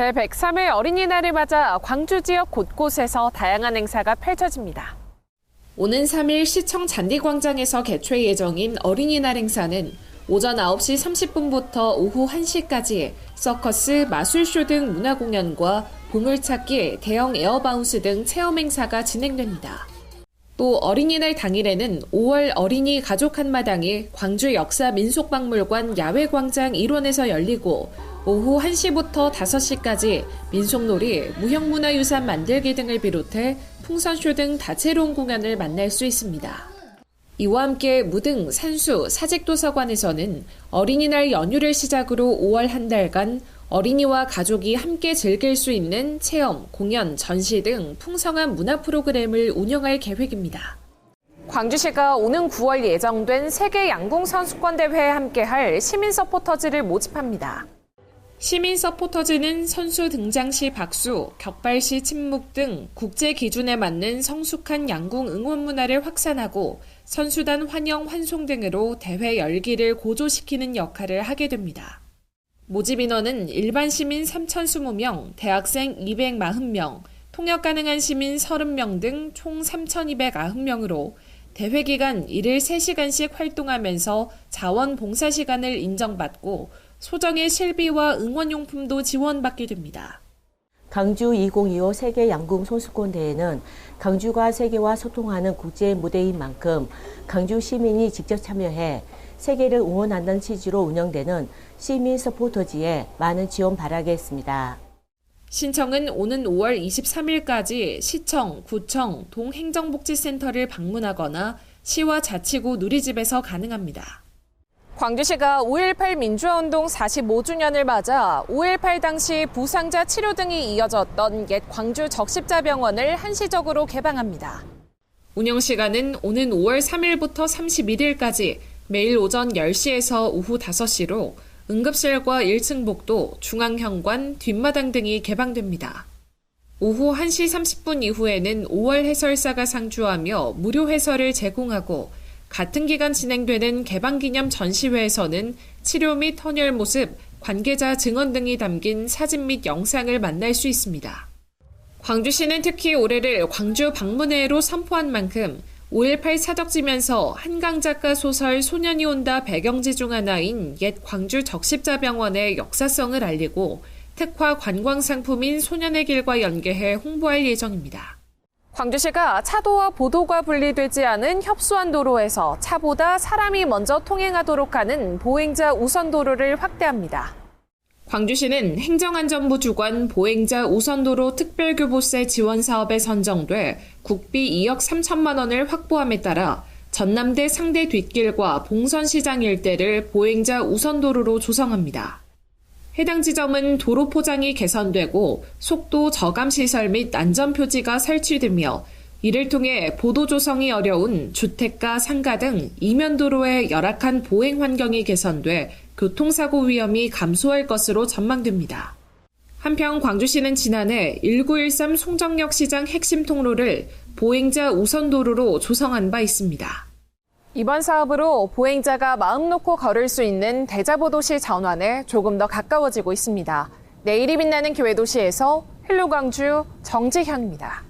제103회 어린이날을 맞아 광주 지역 곳곳에서 다양한 행사가 펼쳐집니다. 오는 3일 시청 잔디광장에서 개최 예정인 어린이날 행사는 오전 9시 30분부터 오후 1시까지 서커스, 마술쇼 등 문화공연과 보물찾기, 대형 에어바운스 등 체험 행사가 진행됩니다. 또 어린이날 당일에는 5월 어린이 가족 한마당이 광주 역사 민속박물관 야외 광장 일원에서 열리고 오후 1시부터 5시까지 민속놀이, 무형문화유산 만들기 등을 비롯해 풍선쇼 등 다채로운 공연을 만날 수 있습니다. 이와 함께 무등, 산수, 사직도서관에서는 어린이날 연휴를 시작으로 5월 한 달간 어린이와 가족이 함께 즐길 수 있는 체험, 공연, 전시 등 풍성한 문화 프로그램을 운영할 계획입니다. 광주시가 오는 9월 예정된 세계 양궁 선수권 대회에 함께할 시민 서포터즈를 모집합니다. 시민 서포터즈는 선수 등장 시 박수, 격발 시 침묵 등 국제 기준에 맞는 성숙한 양궁 응원 문화를 확산하고 선수단 환영 환송 등으로 대회 열기를 고조시키는 역할을 하게 됩니다. 모집 인원은 일반 시민 3,020명, 대학생 240명, 통역 가능한 시민 30명 등 총 3,290명으로 대회 기간 1일 3시간씩 활동하면서 자원 봉사 시간을 인정받고 소정의 실비와 응원용품도 지원받게 됩니다. 강주 2025 세계 양궁 선수권 대회는 강주가 세계와 소통하는 국제 무대인 만큼 강주 시민이 직접 참여해 세계를 응원한다는 취지로 운영되는 시민 서포터즈에 많은 지원 바라겠습니다. 신청은 오는 5월 23일까지 시청, 구청, 동행정복지센터를 방문하거나 시와 자치구 누리집에서 가능합니다. 광주시가 5.18 민주화운동 45주년을 맞아 5.18 당시 부상자 치료 등이 이어졌던 옛 광주 적십자병원을 한시적으로 개방합니다. 운영 시간은 오는 5월 3일부터 31일까지 매일 오전 10시에서 오후 5시로 응급실과 1층 복도, 중앙현관, 뒷마당 등이 개방됩니다. 오후 1시 30분 이후에는 5월 해설사가 상주하며 무료 해설을 제공하고 같은 기간 진행되는 개방기념 전시회에서는 치료 및 헌혈 모습, 관계자 증언 등이 담긴 사진 및 영상을 만날 수 있습니다. 광주시는 특히 올해를 광주 방문회로 선포한 만큼 5.18 사덕지면서 한강 작가 소설 소년이 온다 배경지 중 하나인 옛 광주 적십자병원의 역사성을 알리고 특화 관광 상품인 소년의 길과 연계해 홍보할 예정입니다. 광주시가 차도와 보도가 분리되지 않은 협소한 도로에서 차보다 사람이 먼저 통행하도록 하는 보행자 우선 도로를 확대합니다. 광주시는 행정안전부 주관 보행자 우선도로 특별교보세 지원 사업에 선정돼 국비 2억 3천만 원을 확보함에 따라 전남대 상대 뒷길과 봉선시장 일대를 보행자 우선도로로 조성합니다. 해당 지점은 도로 포장이 개선되고 속도 저감 시설 및 안전 표지가 설치되며 이를 통해 보도 조성이 어려운 주택가, 상가 등 이면 도로의 열악한 보행 환경이 개선돼 교통사고 위험이 감소할 것으로 전망됩니다. 한편 광주시는 지난해 1913 송정역 시장 핵심 통로를 보행자 우선도로로 조성한 바 있습니다. 이번 사업으로 보행자가 마음 놓고 걸을 수 있는 대자보도시 전환에 조금 더 가까워지고 있습니다. 내일이 빛나는 교외도시에서 헬로광주 정지현입니다.